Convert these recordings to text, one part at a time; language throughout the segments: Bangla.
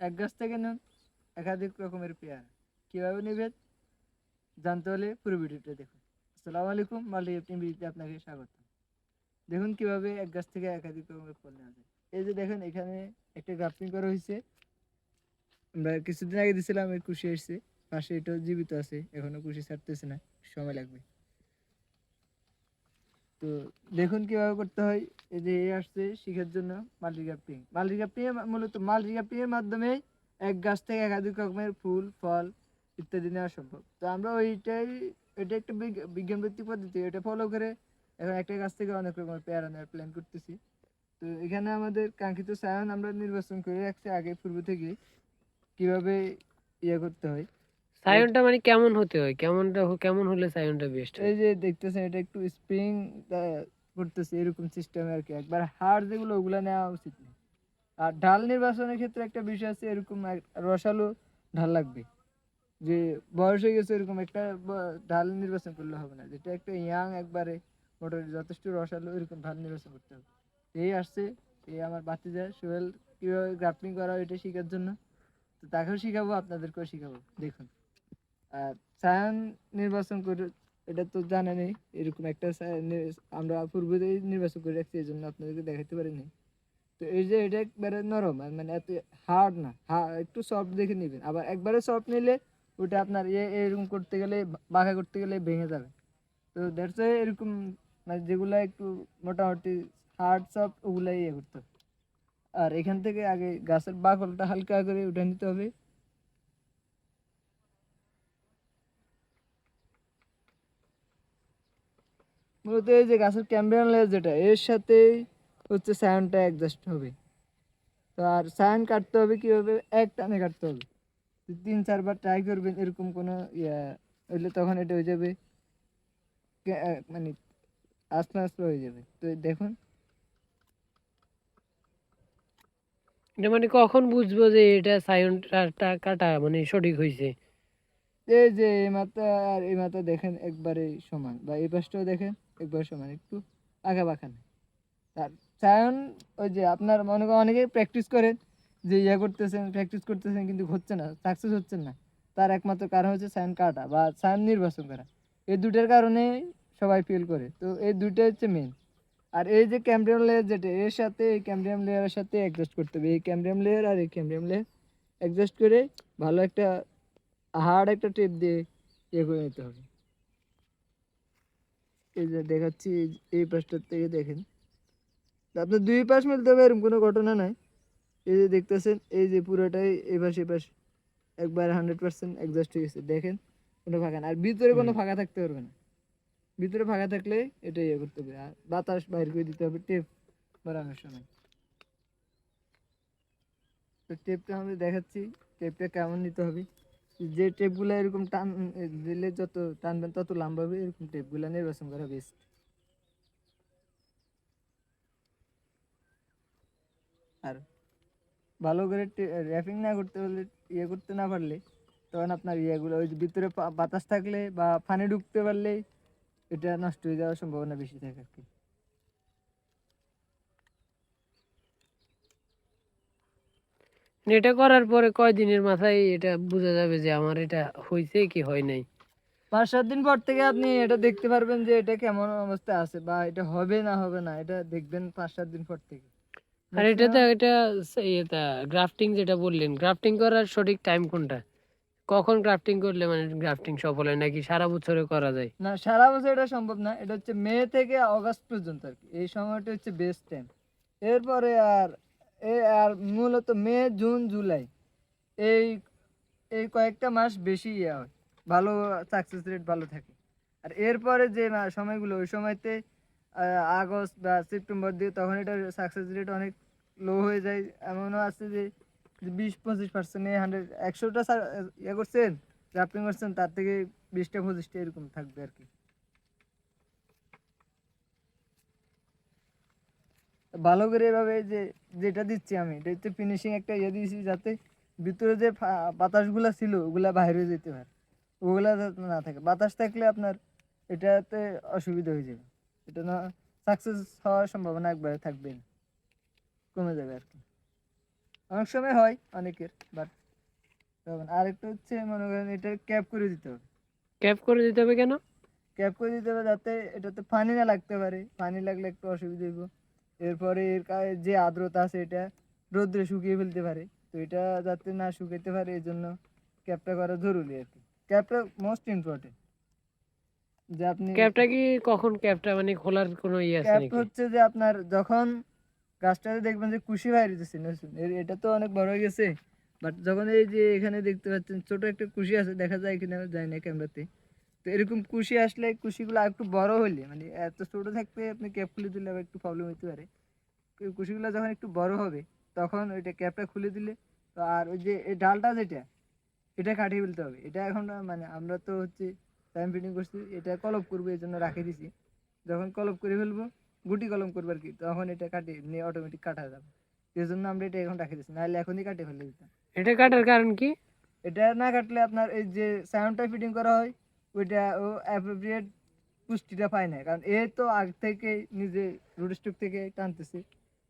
এক গাছ থেকে নেন, একাধিক রকমের পেয়ারা। কীভাবে নেবেন? জানতে হলে পুরো ভিডিওটা দেখুন। আসসালামু আলাইকুম মাল্টি ভিডিওতে আপনাকে স্বাগত দেখুন কীভাবে এক গাছ থেকে একাধিক রকমের ফল নেওয়া যায়। এই যে দেখেন, এখানে একটা গ্রাফটিং করা হয়েছে। আমরা কিছুদিন আগে দিয়েছিলাম এর কুশি এসছে পাশে এটাও জীবিত আছে, এখনও কুশি ছাড়তেছে না, সময় লাগবে। তো দেখুন কীভাবে করতে হয়। এই যে আসছে শিখার জন্য মাল্টিগ্রাফটিং মাল্টিগ্রাফটিং মূলত মাল্টিগ্রাফটিং এর মাধ্যমে এক গাছ থেকে একাধিক রকমের ফুল ফল ইত্যাদি নেওয়া সম্ভব। তো আমরা ওইটাই এটা একটা বিজ্ঞান ভিত্তিক পদ্ধতি এটা ফলো করে এখন একটা গাছ থেকে অনেক রকমের পেয়ারা নেওয়ার প্ল্যান করতেছি। তো এখানে আমাদের কাঙ্ক্ষিত সায়ন আমরা নির্বাচন করে রাখছি আগে পূর্ব থেকে কীভাবে ইয়ে করতে হয়। সায়নটা মানে কেমন হতে হয়? কেমনটা কেমন হলে সায়নটা বেস্ট এই যে দেখতেছেন এটা একটু স্প্রিং করতেছে এরকম সিস্টেম আর কি একবার হাড় যেগুলো, ওগুলা নেওয়া উচিত না। আর ঢাল নির্বাচনের ক্ষেত্রে একটা বিষয় আছে, এরকম রসালো ঢাল লাগবে। যে বয়স হয়ে গেছে এরকম একটা ঢাল নির্বাচন করলে হবে না। যেটা একটা ইয়াং একবারে মোটামুটি যথেষ্ট রসালো এরকম ঢাল নির্বাচন করতে হবে। এই আসছে, এই আমার বাতিজা সোহেল কীভাবে গ্রাফটিং করা হয় এটা শেখার জন্য। তো তাকেও শিখাবো, আপনাদেরকেও শিখাবো। দেখুন। আর সায়ান নির্বাচন করে এটা তো জানা নেই, এরকম একটা আমরা পূর্বেই নির্বাচন করে রাখছি এই জন্য আপনাদেরকে দেখাতে পারিনি। তো এই যে এটা একবারে নরম মানে এত হার্ড না একটু সফট দেখে নেবেন। আবার একবারে সফট নিলে ওটা আপনার ইয়ে এরকম করতে গেলে, বাঁকা করতে গেলে ভেঙে যাবে। তো দ্যাটস এরকম মানে যেগুলা একটু মোটামুটি হার্ড সফট ওগুলাই ইয়ে করতে হবে। আর এখান থেকে আগে গাছের বাকলটা হালকা করে উঠে নিতে হবে। মূলত এই যে গাছের ক্যাম্বিয়ান লেয়ার যেটা, এর সাথেই হচ্ছে সায়নটা অ্যাডজাস্ট হবে। তো আর সায়ন কাটতে হবে কীভাবে? এক টানে কাটতে হবে। তিন, চারবার ট্রাই করবেন এরকম কোনো ইয়া, হইলে তখন এটা হয়ে যাবে মানে আস্তে আস্তে হয়ে যাবে। তো দেখুন। মানে কখন বুঝব যে এটা সায়নটা কাটা মানে সঠিক হয়েছে এই যে এই মাথা আর এই মাথা দেখেন একবারে সমান, বা এই পাশটাও দেখেন একবার সমান, একটু আঁকা বাঁকা আর চায়ন ওই যে আপনার মনে করেন অনেকেই প্র্যাকটিস করেন যে ইয়ে করতেছেন প্র্যাকটিস করতেছেন কিন্তু হচ্ছে না সাকসেস হচ্ছেন না। তার একমাত্র কারণ হচ্ছে সায়ন কাটা বা সায়ন নির্বাচন করা। এই দুটোর কারণে সবাই ফিল করে। তো এই দুটো হচ্ছে মেন আর এই যে ক্যামব্রিয়াম লেয়ার যেটা, এর সাথে এই ক্যামব্রিয়াম লেয়ারের সাথে অ্যাডজাস্ট করতে হবে। এই ক্যামব্রিয়াম লেয়ার আর এই ক্যামব্রিয়াম লেয়ার অ্যাডজাস্ট করে ভালো একটা হার্ড একটা টেপ দিয়ে ইয়ে করে নিতে হবে। এই যে দেখাচ্ছি এই- এই পাশটার থেকে দেখেন। আপনার দুই পাশ মিলতে হবে এরকম কোনো ঘটনা নাই। এই যে দেখতেছেন এই যে পুরোটাই এই পাশ পাশ একবার হান্ড্রেড পার্সেন্ট অ্যাডজাস্ট হয়ে গেছে। দেখেন কোনো ফাঁকা না আর ভিতরে কোনো ফাঁকা থাকতে পারবে না। ভিতরে ফাঁকা থাকলে এটা ইয়ে করতে হবে। আর বাতাস বাইর করে দিতে হবে টেপ বাড়ানোর সময়। তো টেপটা আমি দেখাচ্ছি টেপটা কেমন নিতে হবে? যে টেপগুলো এরকম টান, দিলে যত টানবেন তত লম্বা হবে, এরকম টেপগুলো নির্বাচন করা বেস্ট আর ভালো করে র্যাপিং না করতে পারলে ইয়ে করতে না পারলে, তখন আপনার ইয়েগুলো ওই ভিতরে বাতাস থাকলে বা পানি ঢুকতে পারলে, এটা নষ্ট হয়ে যাওয়ার সম্ভাবনা বেশি থাকে আর কি। এটা করার পরে কয়দিনের মাথায় এটা বোঝা যাবে যে আমার এটা হয়েছে কি হয় নাই। পাঁচ সাত দিন পর থেকে আপনি এটা দেখতে পারবেন যে এটা কেমন অবস্থায় আছে বা এটা হবে না হবে না এটা দেখবেন পাঁচ সাত দিন পর থেকে। আর এটা তো এটা এটা গ্রাফটিং যেটা বললেন গ্রাফটিং করার সঠিক টাইম কোনটা? কখন গ্রাফটিং করলে মানে গ্রাফটিং সফল হয় নাকি সারা বছরে করা যায়? না সারা বছর এটা সম্ভব না এটা হচ্ছে মে থেকে অগাস্ট পর্যন্ত আর কি। এই সময়টা হচ্ছে বেস্ট টাইম এরপরে আর এ আর মূলত মে, জুন, জুলাই। এই এই কয়েকটা মাস বেশি ইয়ে হয়। ভালো সাকসেস রেট ভালো থাকে। আর এরপরে যে সময়গুলো, ওই সময়তে আগস্ট বা সেপ্টেম্বর দিয়ে তখন এটা সাকসেস রেট অনেক লো হয়ে যায়। এমনও আছে যে বিশ, পঁচিশ পার্সেন্ট হান্ড্রেড একশোটা ইয়ে করছেন গ্রাফটিং করছেন, তার থেকে বিশটা, পঁচিশটা এরকম থাকবে আর কি। ভালো করে এভাবে যে যেটা দিচ্ছি আমি এটা হচ্ছে ফিনিশিং একটা ইয়ে দিয়েছি যাতে ভিতরে যে বাতাসগুলা ছিল ওগুলা বাইরে যেতে পারে। ওগুলা যাতে না থাকে। বাতাস থাকলে আপনার এটাতে অসুবিধা হয়ে যাবে। এটা না সাকসেস হওয়ার সম্ভাবনা একবারে থাকবে না। কমে যাবে আর কি। অনেক সময় হয় অনেকের বাট তখন আরেকটা হচ্ছে মনে করেন এটা ক্যাপ করে দিতে হবে। ক্যাপ করে দিতে হবে কেন? ক্যাপ করে দিতে হবে যাতে এটাতে পানি না লাগতে পারে। পানি লাগলে একটু অসুবিধা হইব। এরপরে এর যে আর্দ্রতা আছে এটা রোদ্রে শুকিয়ে ফেলতে পারে। তো এটা যাতে না শুকাইতে পারে এই জন্য ক্যাপটা করা জরুরি আর কি। ক্যাপটা মোস্ট ইম্পর্টেন্ট যে আপনি ক্যাপটা কি কখন ক্যাপটা মানে খোলার কোনো ইয়ে আছে ক্যাপ নাকি? হচ্ছে যে আপনার যখন গাছটাতে দেখবেন যে কুশি বাইরে এর- এটা তো অনেক বড় হয়ে গেছে বাট যখন এই যে এখানে দেখতে পাচ্ছেন ছোট একটা কুশি আছে দেখা যায় কিনা যায় না ক্যামেরাতে তো এরকম কুশি আসলে কুশিগুলো একটু বড় হলে মানে এত ছোট থাকতে আপনি ক্যাপ খুলে দিলে আবার একটু প্রবলেম হতে পারে। কুশিগুলো যখন একটু বড় হবে তখন ওইটা ক্যাপটা খুলে দিলে তো আর ওই যে এই ডালটা যেটা এটা কাটিয়ে ফেলতে হবে। এটা এখন মানে আমরা তো হচ্ছে টাইম ফিটিং করছি এটা কলপ করব এই জন্য রাখে দিছি। যখন কলপ করে ফেলব গুটি কলম করব আর কি তখন এটা কাটে নিয়ে অটোমেটিক কাটা যাবে। এই জন্য আমরা এটা এখন রাখে দিচ্ছি নাহলে এখনই কাটে ফেলে দিতাম। এটা কাটার কারণ কি? এটা না কাটলে আপনার এই যে সাউন্ডটা ফিটিং করা হয় ওইটা ও অ্যাপ্রোপ্রিয়েট পুষ্টিটা পায় না কারণ এ তো আগ থেকে নিজে রুট স্টক থেকে টানতেছে।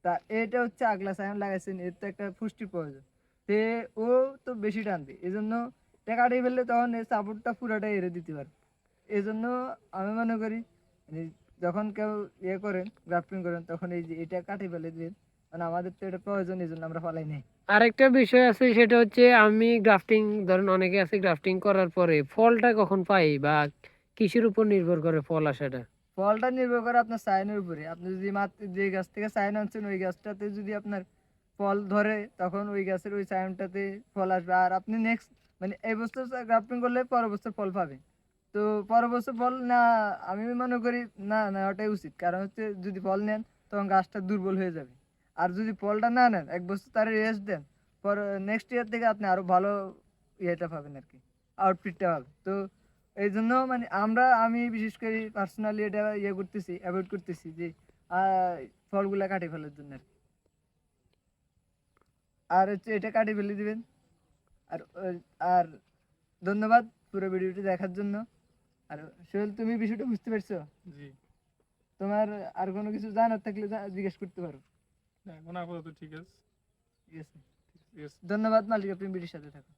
তা এটা হচ্ছে আগলা সাউন্ড লাগাইছেন এর তো একটা পুষ্টির প্রয়োজন। তে ও তো বেশি টানবে। এই জন্য এটা কাটিয়ে ফেললে তখন এই সাপোর্টটা পুরোটা এড়ে দিতে পারে এই জন্য আমি মনে করি মানে যখন কেউ ইয়ে করেন গ্রাফটিং করেন, তখন এই যে এটা কাটিয়ে ফেলে দিবেন। মানে আমাদের তো এটা প্রয়োজন এই জন্য আমরা ফলাই নেই। আরেকটা বিষয় আছে সেটা হচ্ছে আমি গ্রাফটিং ধরেন অনেকে আছে গ্রাফটিং করার পরে ফলটা কখন পাই বা কিসের উপর নির্ভর করে ফল আসাটা? ফলটা নির্ভর করে আপনার সাইনের উপরে। আপনি যদি মাত্র যে গাছ থেকে সাইন আনছেন ওই গাছটাতে যদি আপনার ফল ধরে তখন ওই গাছের ওই সাইনটাতে ফল আসবে। আর আপনি নেক্সট মানে এই বছর গ্রাফটিং করলে পরের বছর ফল পাবেন তো পরের বছর ফল না আমি মনে করি না না ওটাই উচিত। কারণ হচ্ছে যদি ফল নেন তখন গাছটা দুর্বল হয়ে যাবে। আর যদি ফলটা না নেন এক বছর তার রেস্ট দেন পর নেক্সট ইয়ার থেকে আপনি আরও ভালো ইয়েটা পাবেন আর কি আউটফিটটা পাবেন। তো এই জন্য মানে আমরা আমি বিশেষ করে পার্সোনালি এটা ইয়ে করতেছি অ্যাভয়েড করতেছি যে ফলগুলা কাটে ফেলার জন্য আর কি। আর হচ্ছে এটা কাটে ফেলে দিবেন। আর আর ধন্যবাদ পুরো ভিডিওটি দেখার জন্য। আর সোহেল তুমি বিষয়টা বুঝতে পারছ? জি। তোমার আর কোনো কিছু জানার থাকলে জিজ্ঞেস করতে পারো। এখন আপাতত ঠিক আছে। ঠিক আছে। ধন্যবাদ মালিক আপনি বিড়ির সাথে থাকো